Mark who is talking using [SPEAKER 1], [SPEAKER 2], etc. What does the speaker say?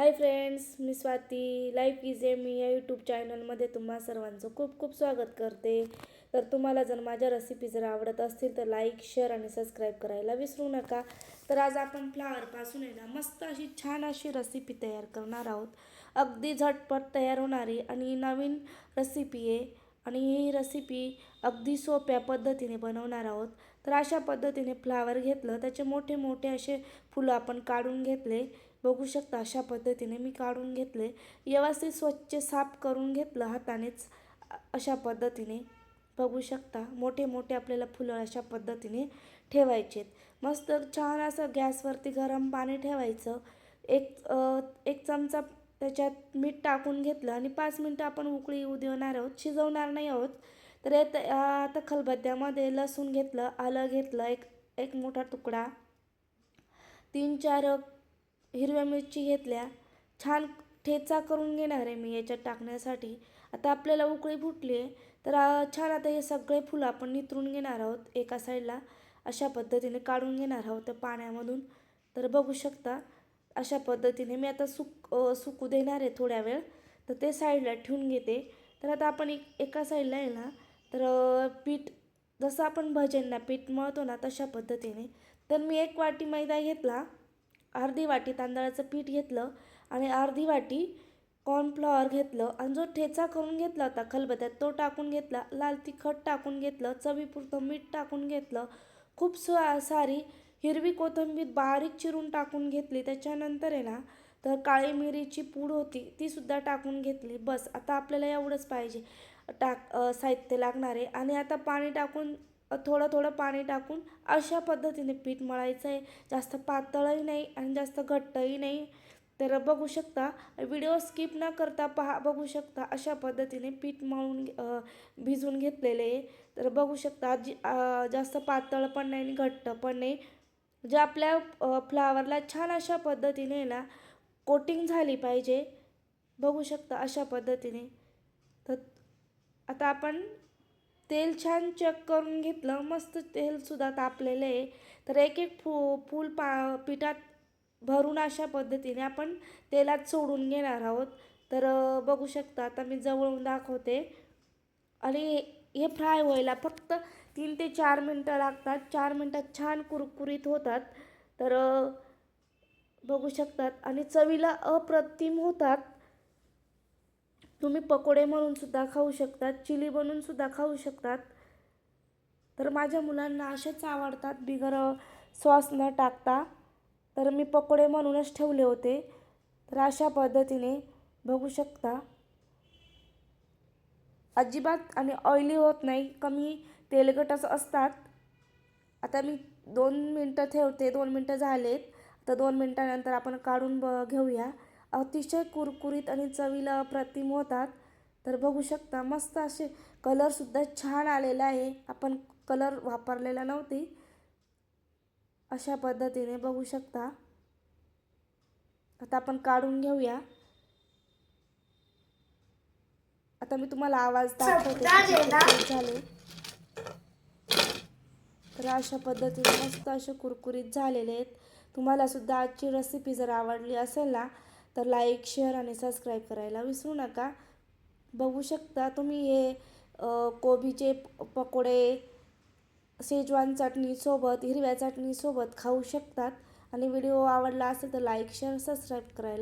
[SPEAKER 1] हाय friends मी Swati. Life is a मी या यूट्यूब चॅनलमध्ये तुम्हा सर्वांचं खूप खूप स्वागत करते. तर तुम्हाला जर माझ्या रेसिपी जर आवडत असतील तर लाईक शेअर आणि सबस्क्राईब करायला विसरू नका. तर आज आपण फ्लावरपासून आहे ना मस्त अशी छान अशी रेसिपी तयार करणार आहोत. अगदी झटपट तयार होणारी आणि नवीन रेसिपी आहे. आणि ही रेसिपी अगदी सोप्या पद्धतीने बनवणार आहोत. तर अशा पद्धतीने फ्लावर घेतलं त्याचे मोठे मोठे असे फुलं आपण काढून घेतले. बघू शकता अशा पद्धतीने मी काढून घेतले. व्यवस्थित स्वच्छ साफ करून घेतलं हातानेच अशा पद्धतीने. बघू शकता मोठे मोठे आपल्याला फुलं अशा पद्धतीने ठेवायचेत. मस्त छान असं गॅसवरती गरम पाणी ठेवायचं. एक एक चमचा त्याच्यात मीठ टाकून घेतलं आणि पाच मिनटं आपण उकळी येऊ देणार आहोत शिजवणार नाही आहोत. तर यात आता खलबत्त्यामध्ये लसूण घेतलं आलं घेतलं एक एक मोठा तुकडा. तीन चार हिरव्या मिरची घेतल्या. छान ठेचा करून घेणार आहे मी याच्यात टाकण्यासाठी. आता आपल्याला उकळी फुटली आहे तर छान आता हे सगळे फुलं आपण नितरून घेणार आहोत एका साईडला. अशा पद्धतीने काढून घेणार आहोत त्या पाण्यामधून. तर बघू शकता अशा पद्धतीने मी आता सुक सुकू देणार आहे थोड्या वेळ. तर ते साईडला ठेवून घेते. तर आता आपण एक एका साईडला आहे ना तर पीठ जसं आपण भज्यांना पीठ मळतो ना तशा पद्धतीने. तर मी एक वाटी मैदा घेतला. अर्धी वाटी तांदळाचं पीठ घेतलं आणि अर्धी वाटी कॉर्नफ्लॉवर घेतलं आणि जो ठेचा करून घेतला होता खलबत्त्यात तो टाकून घेतला. लाल तिखट टाकून घेतलं चवीपुरतं मीठ टाकून घेतलं. खूप सा सारी हिरवी कोथिंबीर बारीक चिरून टाकून घेतली. त्याच्यानंतर आहे ना तर काळी मिरीची पूड होती ती सुद्धा टाकून घेतली. बस आता आपल्याला एवढंच पाहिजे. टाक साहित्य लागणार आहे. आणि आता पाणी टाकून थोडं थोडं पाणी टाकून अशा पद्धतीने पीठ मळायचं आहे जास्त पातळही नाही आणि जास्त घट्टही नाही. तर बघू शकता व्हिडिओ स्किप न करता पहा बघू शकता अशा पद्धतीने पीठ मळून भिजून भिजवून घेतलेले आहे. तर बघू शकता जी जास्त पातळ पण नाही आणि घट्ट पण नाही. जे आपल्या फ्लावरला छान अशा पद्धतीने ना कोटिंग झाली पाहिजे. बघू शकता अशा पद्धतीने. तर आता आपण तेल छान चेक करून घेतलं. मस्त तेलसुद्धा तापलेलं आहे. तर एक एक फू फूल पा पिठात भरून अशा पद्धतीने आपण तेलात सोडून घेणार आहोत. तर बघू शकता आता मी जवळून दाखवते. आणि हे फ्राय व्हायला फक्त तीन ते चार मिनटं लागतात. चार मिनटात छान कुरकुरीत होतात. तर बघू शकतात. आणि चवीला अप्रतिम होतात. तुम्ही पकोडे म्हणून सुद्धा खाऊ शकतात चिली बनवून सुद्धा खाऊ शकतात. तर माझ्या मुलांना असेच आवडतात बिगर सॉस न टाकता. तर मी पकोडे म्हणूनच ठेवले होते. तर अशा पद्धतीने बघू शकता. अजिबात आणि ऑइली होत नाही कमी तेलकटच असतात. आता मी दोन मिनटं ठेवते दोन मिनटं झालेत. आता दोन मिनटानंतर आपण काढून ब घेऊया. अतिशय कुरकुरीत आणि चवीला अप्रतिम होतात. तर बघू शकता मस्त असे कलरसुद्धा छान आलेला आहे. आपण कलर वापरलेला नव्हती. अशा पद्धतीने बघू शकता. आता आपण काढून घेऊया. आता मी तुम्हाला आवाज दाखवते झाले. तर अशा पद्धतीने मस्त असे कुरकुरीत झालेले आहेत. तुम्हाला सुद्धा आजची रेसिपी जर आवडली असेल ना तर लाईक शेअर आणि सबस्क्राईब करायला विसरू नका. बघू शकता तुम्ही हे कोबीचे पकोडे शेजवान चटणीसोबत हिरव्या चटणीसोबत खाऊ शकतात. आणि व्हिडिओ आवडला असेल तर लाईक शेअर सबस्क्राईब करायला